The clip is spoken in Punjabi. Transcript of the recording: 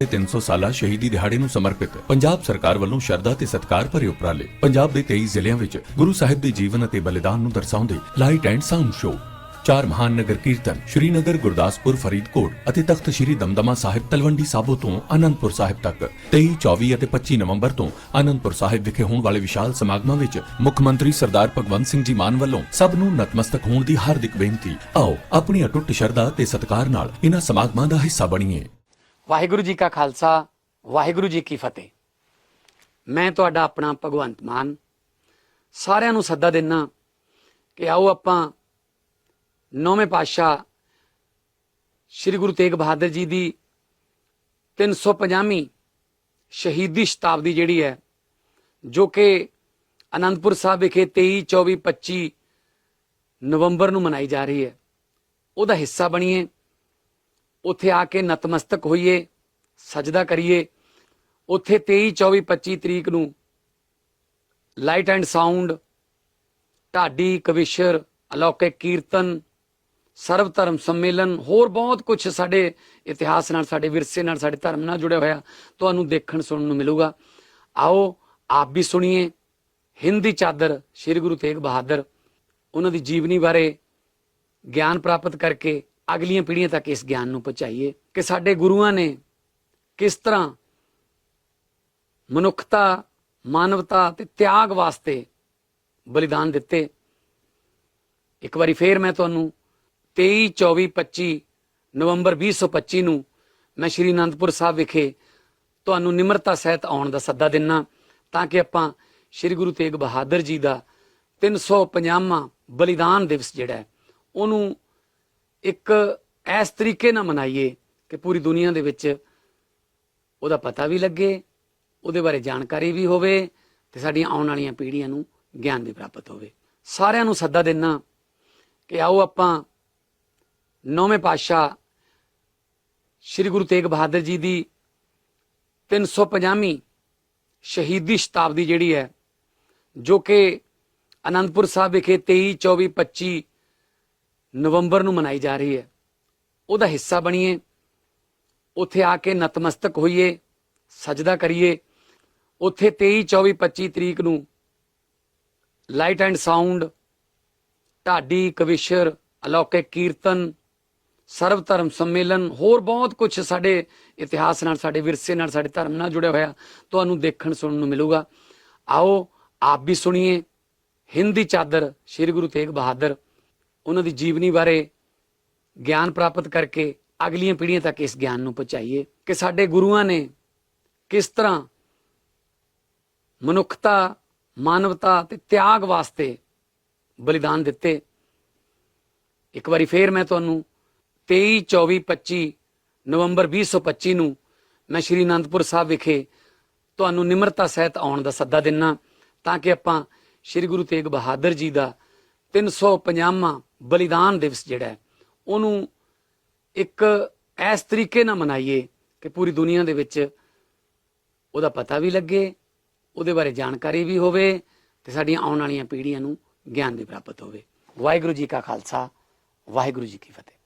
ਦੇ 300 ਸਾਲਾ ਸ਼ਹੀਦੀ ਦਿਹਾੜੇ ਨੂੰ ਸਮਰਪਿਤ ਪੰਜਾਬ ਸਰਕਾਰ ਵੱਲੋਂ ਸ਼ਰਧਾ ਤੇ ਸਤਿਕਾਰ ਭਰੇ ਉਪਰਾਲੇ ਪੰਜਾਬ ਦੇ 23 ਜ਼ਿਲ੍ਹਿਆਂ ਵਿੱਚ ਗੁਰੂ ਸਾਹਿਬ ਦੇ ਜੀਵਨ ਅਤੇ ਬਲੀਦਾਨ ਨੂੰ ਦਰਸਾਉਂਦੇ ਲਾਈਟ ਐਂਡ ਸਾਊਂਡ ਸ਼ੋਅ। ਚਾਰ ਮਹਾਨ ਨਗਰ ਕੀਰਤਨ ਸ਼੍ਰੀਨਗਰ, ਗੁਰਦਾਸਪੁਰ, ਫਰੀਦਕੋਟ ਅਤੇ ਤਖਤ ਸ੍ਰੀ ਦਮਦਮਾ ਸਾਹਿਬ ਤਲਵੰਡੀ ਸਾਬੋ ਤੋਂ ਅਨੰਦਪੁਰ ਸਾਹਿਬ ਤੱਕ। 23 24 ਅਤੇ 25 ਨਵੰਬਰ ਤੋਂ ਅਨੰਦਪੁਰ ਸਾਹਿਬ ਵਿਖੇ ਹੋਣ ਵਾਲੇ ਵਿਸ਼ਾਲ ਸਮਾਗਮਾਂ ਵਿੱਚ ਮੁੱਖ ਮੰਤਰੀ ਸਰਦਾਰ ਭਗਵੰਤ ਸਿੰਘ ਜੀ ਮਾਨ ਵੱਲੋਂ ਸਭ ਨੂੰ ਨਤਮਸਤਕ ਹੋਣ ਦੀ ਹਾਰਦਿਕ ਬੇਨਤੀ। ਆਓ, ਆਪਣੀ ਅਟੁੱਟ ਸ਼ਰਧਾ ਤੇ ਸਤਿਕਾਰ ਨਾਲ ਇਹਨਾਂ ਸਮਾਗਮਾਂ ਦਾ ਹਿੱਸਾ ਬਣੀਏ। ਵਾਹਿਗੁਰੂ ਜੀ ਕਾ ਖਾਲਸਾ, ਵਾਹਿਗੁਰੂ ਜੀ ਕੀ ਫਤਿਹ। ਮੈਂ ਤੁਹਾਡਾ ਆਪਣਾ ਭਗਵੰਤ ਮਾਨ। ਸਾਰਿਆਂ ਨੂੰ ਸੱਦਾ ਦਿੰਨਾ ਕਿ ਆਓ ਆਪਾਂ ਨੌਵੇਂ ਪਾਤਸ਼ਾਹ ਸ੍ਰੀ ਗੁਰੂ ਤੇਗ ਬਹਾਦਰ ਜੀ ਦੀ 350ਵੀਂ ਸ਼ਹੀਦੀ ਸ਼ਤਾਬਦੀ ਜਿਹੜੀ ਹੈ, ਜੋ ਕਿ ਅਨੰਦਪੁਰ ਸਾਹਿਬ ਵਿਖੇ 23 24 25 ਨਵੰਬਰ ਨੂੰ ਮਨਾਈ ਜਾ ਰਹੀ ਹੈ। ਉਹਦਾ ਹਿੱਸਾ ਬਣੀਏ ਉੱਥੇ ਆ ਕੇ ਨਤਮਸਤਕ ਹੋਈਏ, ਸਜਦਾ ਕਰੀਏ। ਉੱਥੇ 23 24 25 ਤਰੀਕ ਨੂੰ ਲਾਈਟ ਐਂਡ ਸਾਊਂਡ, ਢਾਡੀ, ਕਵਿਸ਼ਰ, ਅਲੌਕਿਕ ਕੀਰਤਨ ਸਰਵ ਧਰਮ ਸੰਮੇਲਨ, ਹੋਰ ਬਹੁਤ ਕੁਝ ਸਾਡੇ ਇਤਿਹਾਸ ਨਾਲ, ਸਾਡੇ ਵਿਰਸੇ ਨਾਲ, ਸਾਡੇ ਧਰਮ ਨਾਲ ਜੁੜਿਆ ਹੋਇਆ, ਤੁਹਾਨੂੰ ਦੇਖਣ ਸੁਣਨ ਨੂੰ ਮਿਲੂਗਾ। ਆਓ, ਆਪ ਵੀ ਸੁਣੀਏ। ਹਿੰਦੀ ਚਾਦਰ, ਸ੍ਰੀ ਗੁਰੂ ਤੇਗ ਬਹਾਦਰ, ਉਹਨਾਂ ਦੀ ਜੀਵਨੀ ਬਾਰੇ ਗਿਆਨ ਪ੍ਰਾਪਤ ਕਰਕੇ ਅਗਲੀਆਂ ਪੀੜ੍ਹੀਆਂ ਤੱਕ ਇਸ ਗਿਆਨ ਨੂੰ ਪਹੁੰਚਾਈਏ ਕਿ ਸਾਡੇ ਗੁਰੂਆਂ ਨੇ ਕਿਸ ਤਰ੍ਹਾਂ ਮਨੁੱਖਤਾ, ਮਾਨਵਤਾ ਤੇ ਤਿਆਗ ਵਾਸਤੇ ਬਲੀਦਾਨ ਦਿੱਤੇ। ਇੱਕ ਵਾਰੀ ਫੇਰ ਮੈਂ ਤੁਹਾਨੂੰ 23 24 25 ਨਵੰਬਰ 2025 ਨੂੰ ਮੈਂ ਸ਼੍ਰੀ ਅਨੰਦਪੁਰ ਸਾਹਿਬ ਵਿਖੇ ਤੁਹਾਨੂੰ ਨਿਮਰਤਾ ਸਹਿਤ ਆਉਣ ਦਾ ਸੱਦਾ ਦਿੰਨਾ ਤਾਂ ਕਿ ਆਪਾਂ ਸ਼੍ਰੀ ਗੁਰੂ ਤੇਗ ਬਹਾਦਰ ਜੀ ਦਾ 350ਵਾਂ ਬਲੀਦਾਨ ਦਿਵਸ ਜਿਹੜਾ ਉਹਨੂੰ ਇੱਕ ਇਸ ਤਰੀਕੇ ਨਾਲ ਮਨਾਈਏ ਕਿ ਪੂਰੀ ਦੁਨੀਆ ਦੇ ਵਿੱਚ ਉਹਦਾ ਪਤਾ ਵੀ ਲੱਗੇ, ਉਹਦੇ ਬਾਰੇ ਜਾਣਕਾਰੀ ਵੀ ਹੋਵੇ ਤੇ ਸਾਡੀਆਂ ਆਉਣ ਵਾਲੀਆਂ ਪੀੜ੍ਹੀਆਂ ਨੂੰ ਗਿਆਨ ਵੀ ਪ੍ਰਾਪਤ ਹੋਵੇ। ਸਾਰਿਆਂ ਨੂੰ ਸੱਦਾ ਦੇਣਾ ਕਿ ਆਓ ਆਪਾਂ ਨੌਵੇਂ ਪਾਤਸ਼ਾਹ ਸ੍ਰੀ ਗੁਰੂ ਤੇਗ ਬਹਾਦਰ ਜੀ ਦੀ 350ਵੀਂ ਸ਼ਹੀਦੀ ਸ਼ਤਾਬਦੀ ਜਿਹੜੀ ਹੈ, ਜੋ ਕਿ ਅਨੰਦਪੁਰ ਸਾਹਿਬ ਵਿਖੇ 23 24 25 ਨਵੰਬਰ ਨੂੰ ਮਨਾਈ ਜਾ ਰਹੀ ਹੈ। ਉਹਦਾ ਹਿੱਸਾ ਬਣੀਏ, ਉੱਥੇ ਆ ਕੇ ਨਤਮਸਤਕ ਹੋਈਏ, ਸਜਦਾ ਕਰੀਏ। ਉੱਥੇ 23 24 25 ਤਰੀਕ ਨੂੰ ਲਾਈਟ ਐਂਡ ਸਾਊਂਡ, ਢਾਡੀ, ਕਵਿਸ਼ਰ, ਅਲੌਕਿਕ ਕੀਰਤਨ, ਸਰਵ ਧਰਮ ਸੰਮੇਲਨ, ਹੋਰ ਬਹੁਤ ਕੁਝ ਸਾਡੇ ਇਤਿਹਾਸ ਨਾਲ, ਸਾਡੇ ਵਿਰਸੇ ਨਾਲ, ਸਾਡੇ ਧਰਮ ਨਾਲ ਜੁੜਿਆ ਹੋਇਆ ਤੁਹਾਨੂੰ ਦੇਖਣ, ਸੁਣਨ ਨੂੰ ਮਿਲੂਗਾ। ਆਓ, ਆਪ ਵੀ ਸੁਣੀਏ। ਹਿੰਦੀ ਚਾਦਰ, ਸ੍ਰੀ ਗੁਰੂ ਤੇਗ ਬਹਾਦਰ। ਉਹਨਾਂ ਦੀ ਜੀਵਨੀ ਬਾਰੇ ਗਿਆਨ ਪ੍ਰਾਪਤ ਕਰਕੇ ਅਗਲੀਆਂ ਪੀੜ੍ਹੀਆਂ ਤੱਕ ਇਸ ਗਿਆਨ ਨੂੰ ਪਹੁੰਚਾਈਏ ਕਿ ਸਾਡੇ ਗੁਰੂਆਂ ਨੇ ਕਿਸ ਤਰ੍ਹਾਂ ਮਨੁੱਖਤਾ, ਮਾਨਵਤਾ ਤੇ ਤਿਆਗ ਵਾਸਤੇ ਬਲੀਦਾਨ ਦਿੱਤੇ। ਇੱਕ ਵਾਰੀ ਫੇਰ ਮੈਂ ਤੁਹਾਨੂੰ 23 24 25 ਨਵੰਬਰ 2025 ਨੂੰ ਮੈਂ ਸ਼੍ਰੀ ਅਨੰਦਪੁਰ ਸਾਹਿਬ ਵਿਖੇ ਤੁਹਾਨੂੰ ਨਿਮਰਤਾ ਸਹਿਤ ਆਉਣ ਦਾ ਸੱਦਾ ਦਿੰਨਾ ਤਾਂ ਕਿ ਆਪਾਂ ਸ਼੍ਰੀ ਗੁਰੂ ਤੇਗ ਬਹਾਦਰ ਜੀ ਦਾ 350ਵਾਂ ਬਲੀਦਾਨ ਦਿਵਸ ਜਿਹੜਾ ਉਹਨੂੰ ਇੱਕ ਇਸ ਤਰੀਕੇ ਨਾਲ ਮਨਾਈਏ ਕਿ ਪੂਰੀ ਦੁਨੀਆ ਦੇ ਵਿੱਚ ਉਹਦਾ ਪਤਾ ਵੀ ਲੱਗੇ, ਉਹਦੇ ਬਾਰੇ ਜਾਣਕਾਰੀ ਵੀ ਹੋਵੇ ਤੇ ਸਾਡੀਆਂ ਆਉਣ ਵਾਲੀਆਂ ਪੀੜ੍ਹੀਆਂ ਨੂੰ ਗਿਆਨ ਵੀ ਪ੍ਰਾਪਤ ਹੋਵੇ। ਵਾਹਿਗੁਰੂ ਜੀ ਕਾ ਖਾਲਸਾ, ਵਾਹਿਗੁਰੂ ਜੀ ਕੀ ਫਤਿਹ।